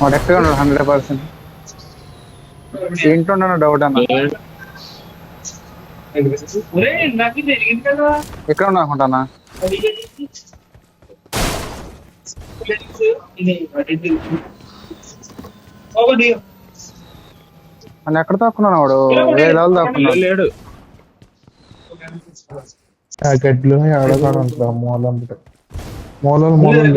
వాడు ఎక్కడ ఉన్నాడు హండ్రెడ్ పర్సెంట్ ఇంట్లో ఉన్నాడు డౌట్ అన్న? ఎక్కడ ఉన్నా అనుకుంటానా? నన్ను ఎక్కడ దాక్కున్నాడు వాడు? వేరే లెవెల్ దాక్కున్నాడు. లేడు. ఆ ఆడగాడు ఉంటా మూలం మూలలు మూలం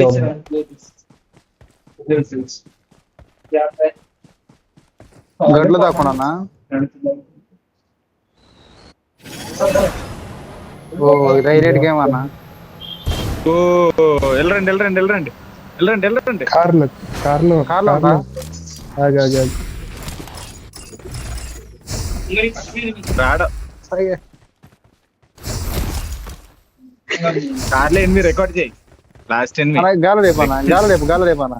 గడ్లు దాక్కున్నానా? ఓ రైరేట్ గేమ్ అన్న. ఓ వెళ్ళరండి వెళ్ళరండి వెళ్ళరండి వెళ్ళరండి వెళ్ళరండి కార్లు కార్లు కార్లో? ఆగు, ఆగు, ఆగు. రాడ? కార్లో ఎనిమిది రికార్డ్ చేయి. లాస్ట్ ఎనిమిది. గాలి రేపన్నా గాలి రేపు గాలి రేపన్నా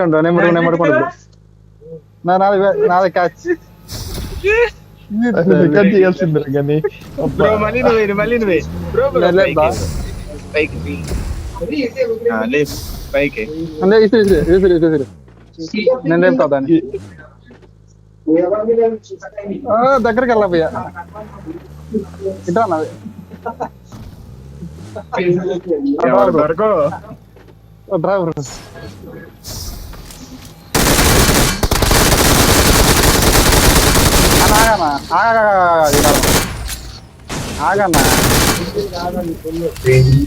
ఉండవు నెంబర్ నెంబర్ కొండు నా నాది నాది క్యాచ్ కానీ బ్రో మళ్ళీ నువ్వే మళ్ళీ నువ్వే బ్రో లేదు. పైకి నేను దాన్ని దగ్గరికి వెళ్ళబోయా ఇట్లా నాది డ్రైవర్ ఆగన్నా ఆగా ఆగన్నా ఇది.